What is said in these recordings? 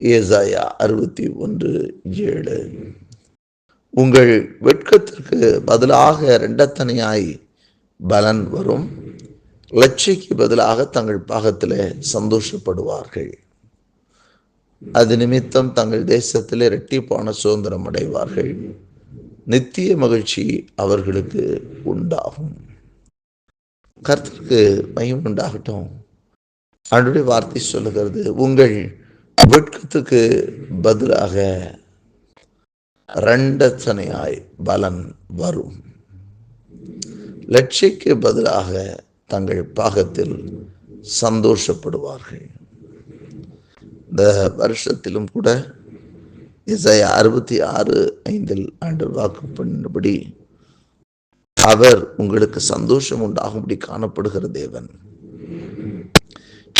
ஏசாயா அறுபத்தி ஒன்று ஏழு. உங்கள் வெட்கத்திற்கு பதிலாக ரெண்டத்தனையாய் பலன் வரும். லட்சிக்கு பதிலாக தங்கள் பாகத்தில் சந்தோஷப்படுவார்கள். அது நிமித்தம் தங்கள் தேசத்தில் இரட்டிப்பான சுதந்திரம் அடைவார்கள். நித்திய மகிழ்ச்சி அவர்களுக்கு உண்டாகும். கருத்திற்கு மையம் உண்டாகட்டும். அன்றைய வார்த்தை சொல்லுகிறது உங்கள் வெட்கத்துக்கு பதிலாக ரெண்டத்தனையாய் பலன் வரும். லட்சிக்கு பதிலாக தங்கள் பாகத்தில் சந்தோஷப்படுவார்கள். இந்த வருஷத்திலும் கூட இசை அறுபத்தி ஆறு ஐந்தில் ஆண்டு வாக்கு பண்ணபடி அவர் உங்களுக்கு சந்தோஷம் உண்டாகும்படி காணப்படுகிற தேவன்.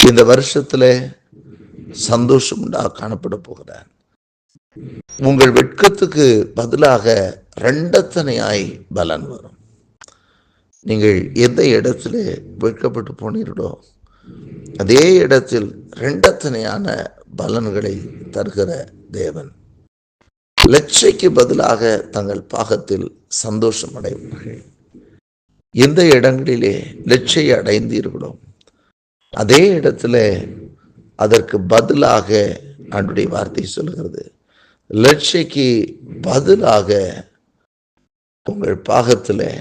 இந்த வருஷத்துல சந்தோஷம் உண்டாக காணப்பட போகிறார். உங்கள் வெட்கத்துக்கு பதிலாக ரெண்டத்தனையாய் பலன் வரும். நீங்கள் எந்த இடத்துல வெட்கப்பட்டு போனீர்களோ அதே இடத்தில் ரெண்டத்தனையான பலன்களை தருகிற தேவன். லட்சைக்கு பதிலாக தங்கள் பாகத்தில் சந்தோஷம் அடைவார்கள் எந்த இடங்களிலே லட்சை அடைந்தீர்களோ அதே இடத்துல அதற்கு பதிலாக ஆண்டுடைய வார்த்தை சொல்லுகிறது. லட்சைக்கு பதிலாக உங்கள் பாகத்தில்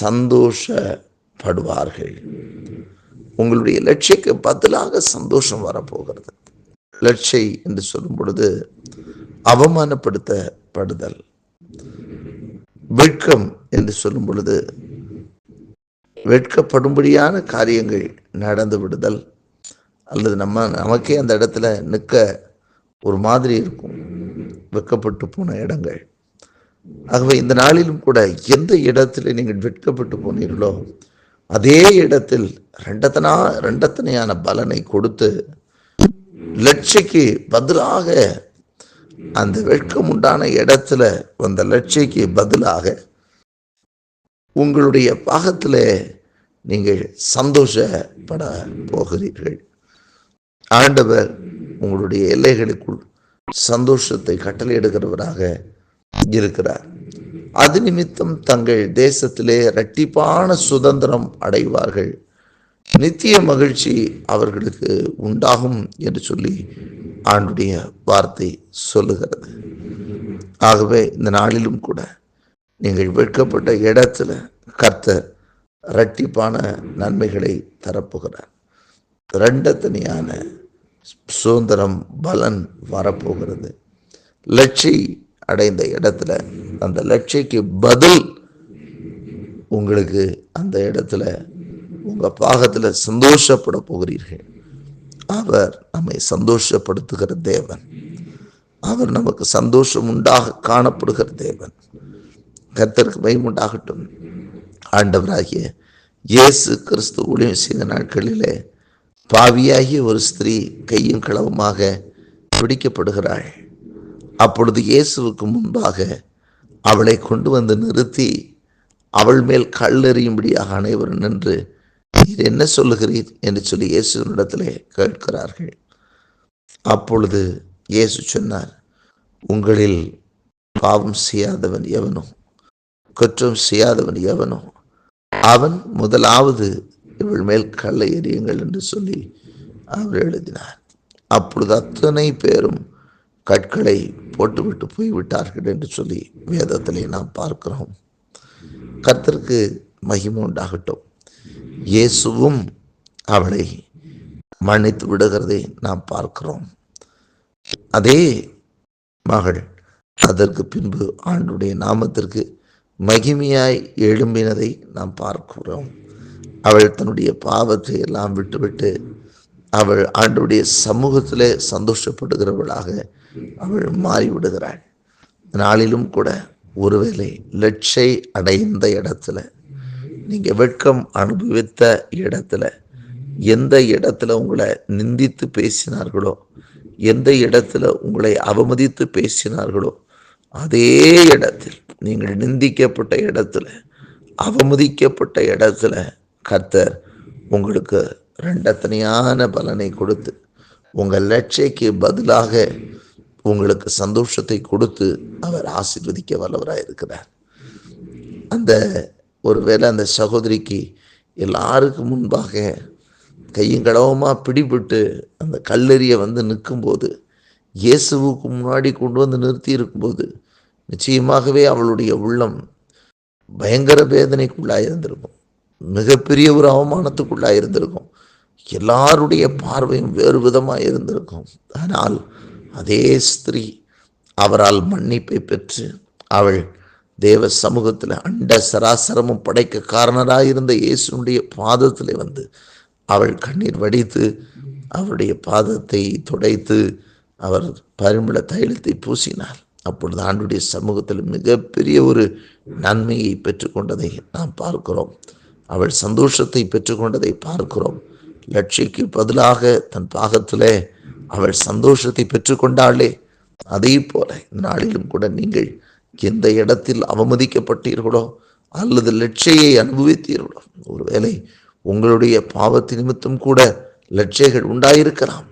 சந்தோஷப்படுவார்கள். உங்களுடைய லட்சியக்கு பதிலாக சந்தோஷம் வரப்போகிறது. லட்சை என்று சொல்லும் பொழுது அவமானப்படுத்தப்படுதல். வெட்கம் என்று சொல்லும் பொழுது வெட்கப்படும்படியான காரியங்கள் நடந்து விடுதல். அல்லது நம்ம நமக்கே அந்த இடத்துல நிற்க ஒரு மாதிரி இருக்கும். வெட்கப்பட்டு போன இடங்கள். ஆகவே இந்த நாளிலும் கூட எந்த இடத்துல நீங்கள் வெட்கப்பட்டு போனீர்களோ அதே இடத்தில் ரெண்டத்தனா ரெண்டத்தனையான பலனை கொடுத்து லட்சைக்கு பதிலாக அந்த வெட்கம் உண்டான இடத்துல வந்த லட்சைக்கு பதிலாக உங்களுடைய பாகத்தில் நீங்கள் சந்தோஷப்பட போகிறீர்கள். ஆண்டவர் உங்களுடைய எல்லைகளுக்குள் சந்தோஷத்தை கட்டளையிடுகிறவராக இருக்கிறார். அது நிமித்தம் தங்கள் தேசத்திலே இரட்டிப்பான சுதந்திரம் அடைவார்கள். நித்திய மகிழ்ச்சி அவர்களுக்கு உண்டாகும் என்று சொல்லி ஆண்டுடைய வார்த்தை சொல்லுகிறது. ஆகவே இந்த நாளிலும் கூட நீங்கள் வெட்கப்பட்ட இடத்துல கர்த்தர் இரட்டிப்பான நன்மைகளை தரப்போகிறார். ரெண்டத்தனியான சுதந்திரம் பலன் வரப்போகிறது. லட்சி அடைந்த இடத்துல அந்த லட்சிக்கு பதில் உங்களுக்கு அந்த இடத்துல உங்கள் பாகத்தில் சந்தோஷப்பட போகிறீர்கள். அவர் நம்மை சந்தோஷப்படுத்துகிற தேவன். அவர் நமக்கு சந்தோஷம் உண்டாக காணப்படுகிற தேவன். கர்த்தருக்கு பயமுண்டாகட்டும் ஆண்டவராகிய இயேசு கிறிஸ்து ஊழியம் செய்த நாட்களிலே பாவியாகிய ஒரு ஸ்திரீ கையும் களவுமாக பிடிக்கப்படுகிறாள். அப்பொழுது இயேசுவுக்கு முன்பாக அவளை கொண்டு வந்து நிறுத்தி அவள் மேல் கல்லெறியும்படியாக அனைவரும் நின்று நீர் என்ன சொல்லுகிறீர்? என்று சொல்லி இயேசுவனிடத்திலே கேட்கிறார்கள். அப்பொழுது இயேசு சொன்னார் உங்களில் பாவம் செய்யாதவன் எவனோ? குற்றம் செய்யாதவன் எவனோ? அவன் முதலாவது இவள் மேல் கல்லை எறியுங்கள் என்று சொல்லி அவர் எழுதினார். அப்பொழுது அத்தனை பேரும் கற்களை போட்டுவிட்டு போய்விட்டார்கள் என்று சொல்லி வேதத்திலே நாம் பார்க்கிறோம். கர்த்தருக்கு மகிமை உண்டாகட்டும். இயேசுவும் அவளை மன்னித்து விடுகிறதை நாம் பார்க்கிறோம். அதே மகள் அதற்கு பின்பு ஆண்டுடைய நாமத்திற்கு மகிமையாய் எழும்பினதை நாம் பார்க்கிறோம். அவள் தன்னுடைய பாவத்தை எல்லாம் விட்டுவிட்டு அவள் ஆண்டுடைய சமூகத்திலே சந்தோஷப்படுகிறவளாக அவள் மாறிவிடுகிறாள். நாளிலும் கூட ஒருவேளை லட்சை அடைந்த இடத்துல நீங்க வெட்கம் அனுபவித்த இடத்துல எந்த இடத்துல உங்களை நிந்தித்து பேசினார்களோ எந்த இடத்துல உங்களை அவமதித்து பேசினார்களோ அதே இடத்தில் நீங்கள் நிந்திக்கப்பட்ட இடத்துல அவமதிக்கப்பட்ட இடத்துல கத்தர் உங்களுக்கு ரெண்டத்தனையான பலனை கொடுத்து உங்கள் லட்சைக்கு பதிலாக உங்களுக்கு சந்தோஷத்தை கொடுத்து அவர் ஆசிர்வதிக்க வல்லவராக இருக்கிறார். அந்த ஒருவேளை அந்த சகோதரிக்கு எல்லாருக்கும் முன்பாக கையங்களவமாக பிடிபட்டு அந்த கல்லெறிய வந்து நிற்கும்போது இயேசுவுக்கு முன்னாடி கொண்டு வந்து நிறுத்தி இருக்கும்போது நிச்சயமாகவே அவளுடைய உள்ளம் பயங்கர வேதனைக்குள்ளாக இருந்திருக்கும். மிகப்பெரிய ஒரு அவமானத்துக்குள்ளாக இருந்திருக்கும். எல்லாருடைய பார்வையும் வேறு விதமாக இருந்திருக்கும். ஆனால் அதே ஸ்திரீ அவரால் மன்னிப்பை பெற்று அவள் தேவ சமூகத்தில் அண்ட சராசரமும் படைக்க காரணராக இருந்த இயேசுனுடைய பாதத்தில் வந்து அவள் கண்ணீர் வடித்து அவருடைய பாதத்தை துடைத்து அவர் பரிமள தைலத்தை பூசினார். அப்பொழுது ஆண்டுடைய சமூகத்தில் மிகப்பெரிய ஒரு நன்மையை பெற்றுக்கொண்டதை நாம் பார்க்கிறோம். அவள் சந்தோஷத்தை பெற்றுக்கொண்டதை பார்க்கிறோம். லட்சிக்கு பதிலாக தன் பாகத்திலே அவள் சந்தோஷத்தை பெற்றுக்கொண்டாளே. அதே போல இந்த நாளிலும் கூட நீங்கள் எந்த இடத்தில் அவமதிக்கப்பட்டீர்களோ அல்லது லட்சையை அனுபவித்தீர்களோ ஒருவேளை உங்களுடைய பாவத்து நிமித்தம் கூட லட்சைகள் உண்டாயிருக்கலாம்.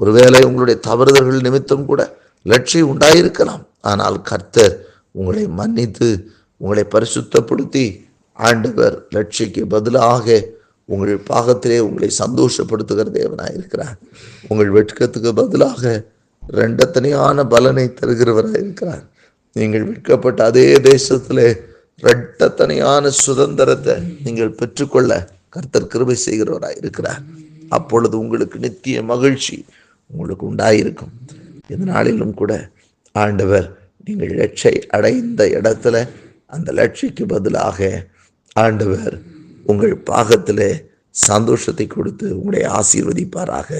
ஒருவேளை உங்களுடைய தவறுதல்கள் நிமித்தம் கூட லட்சை உண்டாயிருக்கலாம். ஆனால் கர்த்தர் உங்களை மன்னித்து உங்களை பரிசுத்தப்படுத்தி ஆண்டவர் லட்சிக்கு பதிலாக உங்கள் பாகத்திலே உங்களை சந்தோஷப்படுத்துகிற தேவனாக இருக்கிறார் உங்கள் வெட்கத்துக்கு பதிலாக ரெண்டத்தனையான பலனை தருகிறவராக இருக்கிறார் நீங்கள் விற்கப்பட்ட அதே தேசத்திலே ரெட்டத்தனையான சுதந்திரத்தை நீங்கள் பெற்றுக்கொள்ள கர்த்தர் கிருபை செய்கிறவராக இருக்கிறார் அப்பொழுது உங்களுக்கு நித்திய மகிழ்ச்சி உங்களுக்கு உண்டாயிருக்கும். இதனாலிலும் கூட ஆண்டவர் நீங்கள் லட்சை அடைந்த இடத்துல அந்த லட்சிக்கு பதிலாக ஆண்டவர் உங்கள் பாகத்தில் சந்தோஷத்தை கொடுத்து உங்களை ஆசீர்வதிப்பாராக.